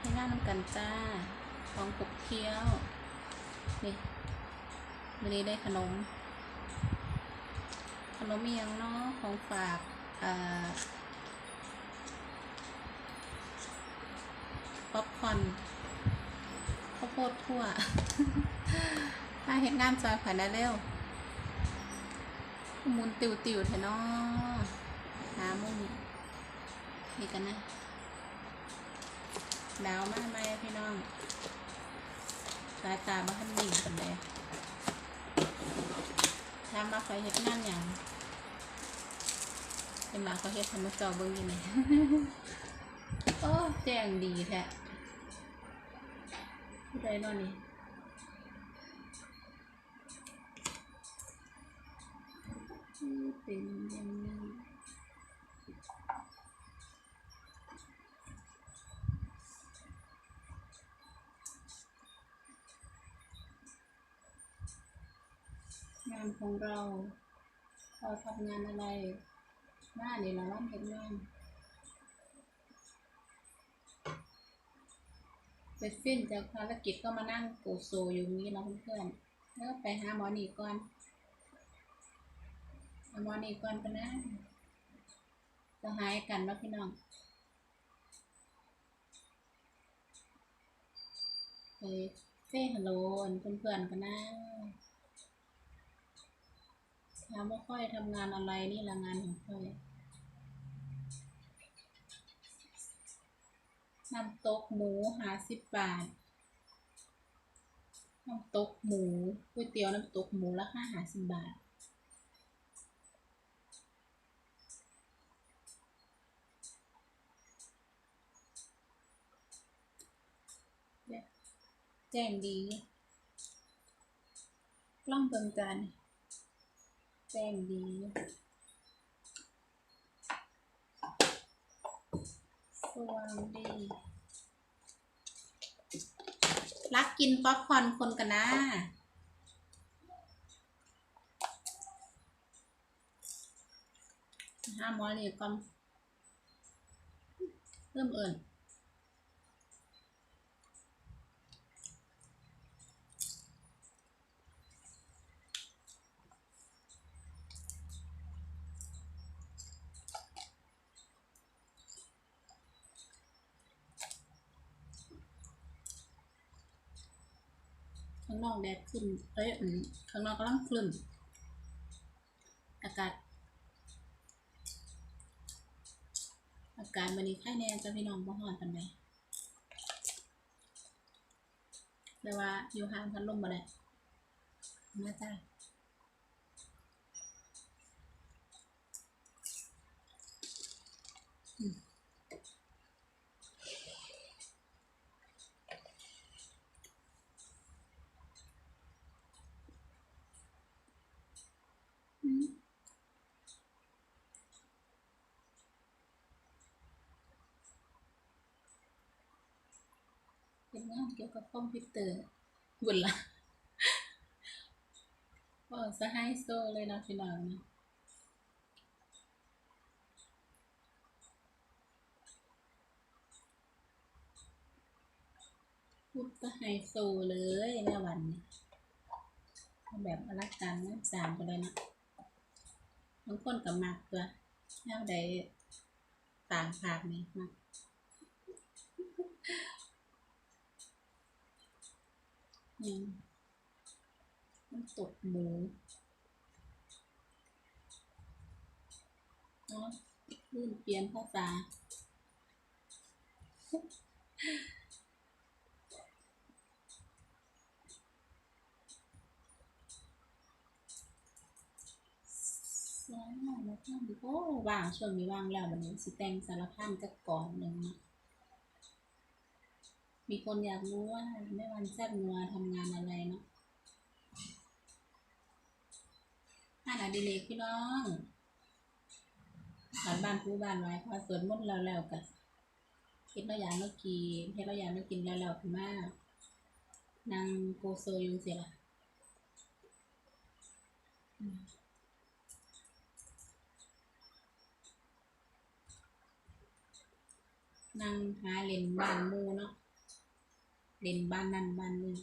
ให้หน้าน้ำกันจ้าของปกเคี้ยว นี่วันนี้ได้ขนม ขนมเมียงเนาะของฝากอ่าป๊อปคอนข้าวโพดทั่วถ้าเห็นงานจอยขวันได้เร็วมุนติวติวเถอะเนาะหามุนนี่กันนะ ดาวมากไหมพี่น้องสายตาบ้านดิ่งกันเลยทำมาคอยเฮ็ดงานอย่างเป็นมาเขาเฮ็ดทำมาจอเบิ้งยังไงโอ้แจ้งดีแท้ผู้ใดนอนนี่เป็นย่างนี้ง งานของเราเราทำงานอะไร หน้านี่ละวันเห็นงานเสร็จสิ้นจากภารกิจก็มานั่งปูโซอยู่นี้นะเพื่อนๆแล้วไปหาหมอนี่ก่อนหาหมอนี่ก่อนไปนะจะหายกันแล้วพี่น้องไปเซ่ฮัลโหลเพื่อนๆกันนะ ถามว่าค่อยทำงานอะไรนี่ละงานของค่อยน้ำตกหมูหาสิบบาท น้ำตกหมูก๋วยเตี๋ยวน้ำตกหมูราคาหาสิบบาทแจ้งดี กล้องเติมกัน แจ้งดีสวางดี รักกินป๊อปคอร์นคนกันนะห้ามอเลยก่อนเริ่มเอิ่น ข้างนอกแดดขึ้น เอ้ยข้างนอกกำลังคลึ้น อากาศ อากาศวันนี้ไข่แน่จะพี่น้องบ่ฮ้อนปันไหมแต่ว่าอยู่ห่างพัดลมบ่ได้มาจ้าอืมอืมเป็น งานเกี่ยวกับคอมพิวเตอร์บุญละโอ้สไฮโซเลยนะพี่น้องนะพูดก็ไฮโซเลยแม่วันนี้เอาแบบอลังการงานสามไปเลยนะบางคนกับมักตัวแนวใดต่างภาคนี่มัก อืมมันตกหมูเนาะลื่นเปลี่ยนภาษาสวยมากแล้วท่านโอ้ว่างช่วงนี้ว่างแล้ววันนี้สิแต่งสารพันกับก่อนหนึ่งเนาะ มีคนอยากรู้ว่าแม่วันแซ่บนัวทำงานอะไรเนาะอ่านอดิเรกพี่น้องบ้านบ้านผู้บ้านไว้พอสวดมนต์แล้วแล้วกันเฮ็ดเราอยากเรากินเฮ็ดเราอยากเรากินแล้วแล้วคือมากนางโกโซอยุงเสียละนางหาเล่นบ้านมูเนาะ เล่นบ้านนั่นบ้านนี่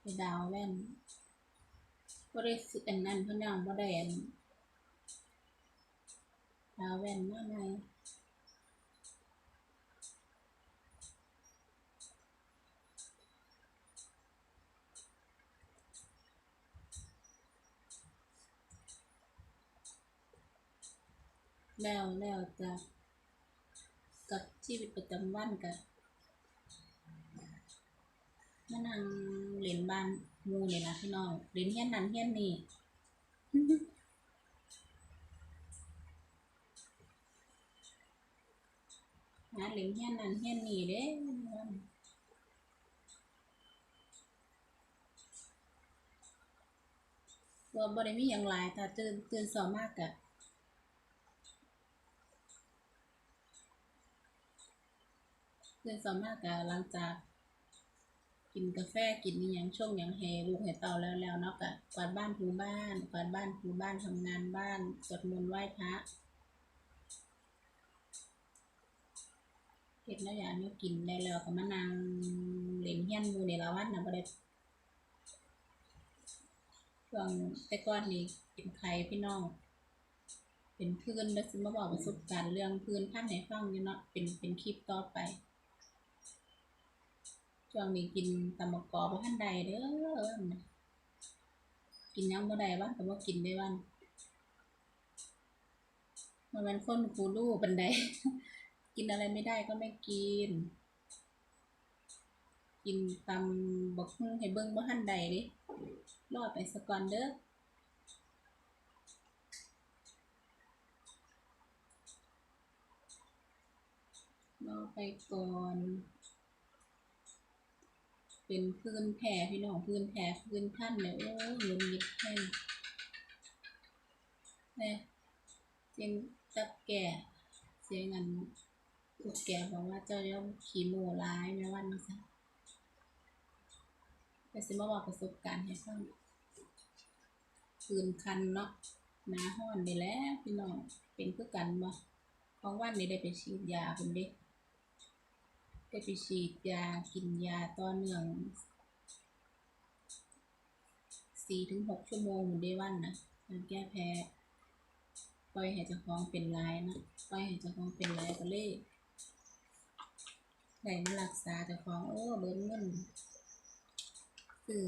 ไปดาวแว่นก็ได้สิอันนั้นเพื่อนยังก็ได้ดาวแว่นมาไหน แล้วแล้วจะกับชีวิตประจำวันกับมานั่งเล่นบ้านมูนี่ล่ะพี่น้องเล่นเฮียนนั้นเฮียนนี่หาเล่นเฮียนนั้นเฮียนนี่เด้ตัวบ่ได้มีหยังหลายแต่ตื่นตื่นสอมากกะ ตื่นสอมารถกกะหลังจากกินกาแฟกินอหยังช่วงยังแฮลูกให้เต่าแล้วแล้วเนาะกะกวาดบ้านถูบ้านกวาดบ้านถูบ้านทำงานบ้านสวดมนต์ไหว้พระเฮ็ดแล้วอย่างนี้กินได้แล้วก็มานั่งเล่นเฮียนมู่นี่ละวันน่ะบ่ได้ช่วงแต่ก่อนนี่เป็นไข้พี่น้องเป็นเพื้นแล้วสิมาบอกประสบการณ์เรื่องเพื้นพันให้ฟังอยู่เนาะเป็นเป็นคลิปต่อไป ช่วงนี้กินตำมะกอบ่ทันใดเด้อกินหยังบ่ได้บ้างแต่ว่ากินได้บ้างมันเป็นคนคูรู้ปันใดกินอะไรไม่ได้ก็ไม่กิน กินตำบักให้เบิ่งบ่ทันใดเดิรอดไปสก่อนเด้อรอไปก่อน เป็นพื้นแผ่พี่น้องพื้นแผ่พื้นท่านเนี่ยโอ้ยเงินยิบแห้งเนี่ยเสียงจับแก่ เสียงอันถูกแก่บอกว่าเจ้าย่อมขี่โมร้ายแม่วันนี้ซะแต่สิมาบอกประสบการณ์ให้ฟังพื้นคันเนาะหนาห้อนนี่แหละพี่น้องเป็นคือกันบ่ของวันนี้ได้ไปฉีดยาคุณเด็ก ได้ไปฉีดยากินยาต่อเนื่องสี่ถึงหกชั่วโมงเหมือนได้วันนะมันแก้แพ้ปล่อยให้เจ้าของเป็นลายนะปล่อยให้เจ้าของเป็นลายก็เลยได้มารักษาเจ้าของโอ้เบิ้ลเงินคือ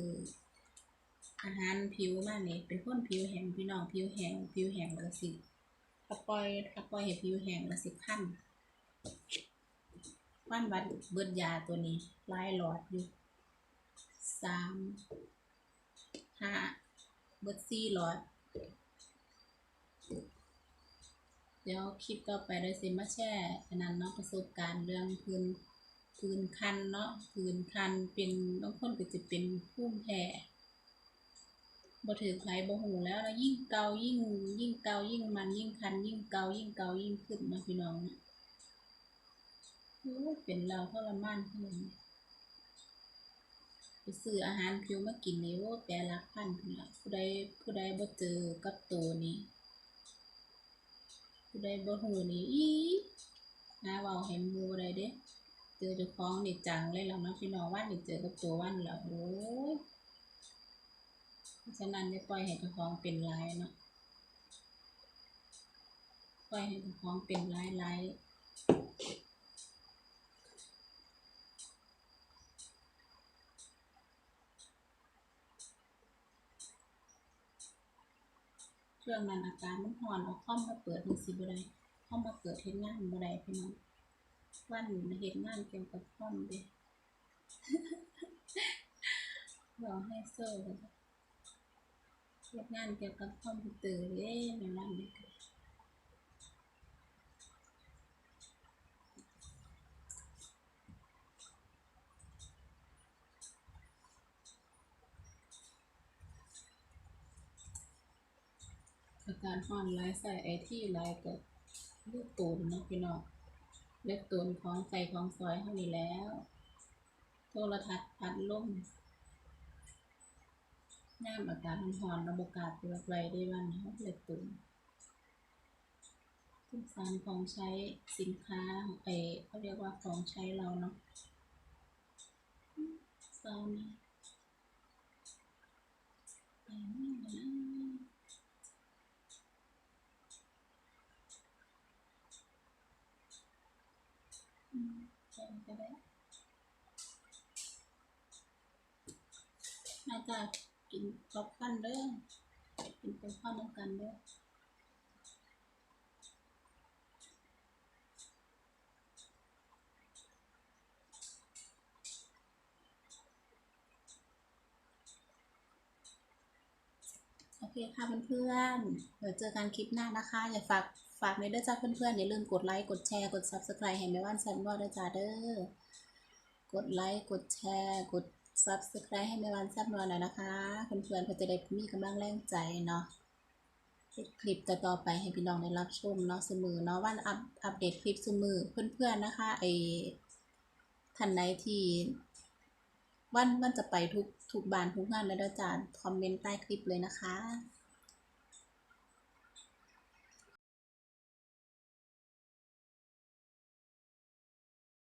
อาหารผิวมากนี่เป็นคนผิวแห้งพี่น้องผิวแห้งผิวแห้งแล้วสิถ้าปล่อยถ้าปล่อยให้ผิวแห้งแล้วสิคัน วันวัดเบิดยาตัวนี้ลายหลอดอยู่สามห้าเบิดสี่หลอด เดี๋ยวคลิปต่อไปได้สิมาแชร์อันนั้นเนาะประสบการณ์เรื่องพื้นพื้นคันเนาะพื้นคันเป็นบางคนก็จะเป็นภูมิแพ้บ่ถือไผบ่หูแล้วแล้วยิ่งเกายิ่ง ยิ่งเกายิ่งมันยิ่งคัน ยิ่งเกายิ่งเกายิ่งขึ้นนะพี่น้องนะ เป็นเราทรมานขนาดนี้ไปซื้ออาหารผิวมากินนี่โอ้แปรรักพันพุ่นละผู้ใดผู้ใดบ่เจอกับตัวนี้ผู้ใดบ่ฮู้นี่อีหาเว้าให้หมู่บ่ได้เด้เจอเจ้าของนี่จังเลยแล้วเนาะพี่น้องว่านี่เจอกับตัววันแล้วโอ้ยเพราะฉะนั้นอย่ปล่อยให้เจ้าของเป็นลายเนาะปล่อยให้เจ้าของเป็นลายลาย เรื่องนั้นอาการมันหอนเอาคอมมาเปิดมันสิบ่ได้คอมมาเปิดเห็นงานบ่ได้พี่น้องวันเห็นงานเกี่ยวกับคอมเด้รอให้โซ่กันจ้ะเฮ็ดงานเกี่ยวกับคอมพิวเตอร์เด้ในวันนี้ การฮ้อนลายใส่ไอที่ลายก็ลูกตูนนะพี่น้องเล็กตูนของใส่ของซอยเท่านี้แล้ว โทรทัศน์พัดลมย่าอากาศร้อนระบบกาศเปิดไว้ได้วันเขาเล็กตูนทุกสารของใช้สินค้าไอเขาเรียกว่าของใช้เราเนาะซาวนี่ไปไม่ได้นะอืม แจ้งก็ได้น่าจะกินป๊อปคอนเด้อกินป๊อปคอนน้ำกันเด้อโอเคค่ะเพื่อนๆเดี๋ยวเจอกันคลิปหน้านะคะ อย่าฝาก ฝากในเด้อจ้าเพื่อนๆอย่าลืมกดไลค์กดแชร์กด subscribe ให้แม่ว่านแซมว่าเด้อจ้าเด้อกดไลค์กดแชร์กด subscribe ให้แม่ว่านแซมว่าหน่อยนะคะเพื่อนๆเพื่อจะได้มีกำลังแรงใจเนาะคลิปต่อๆไปให้พี่น้องได้รับชมเนาะเสมอเนาะวันอัปอัปเดตคลิปเสมอเพื่อนๆนะคะไอท่านไหนที่วันวันจะไปทุกทุกบ้านทุกงานเลยด้อจ้าคอมเมนต์ใต้คลิปเลยนะคะ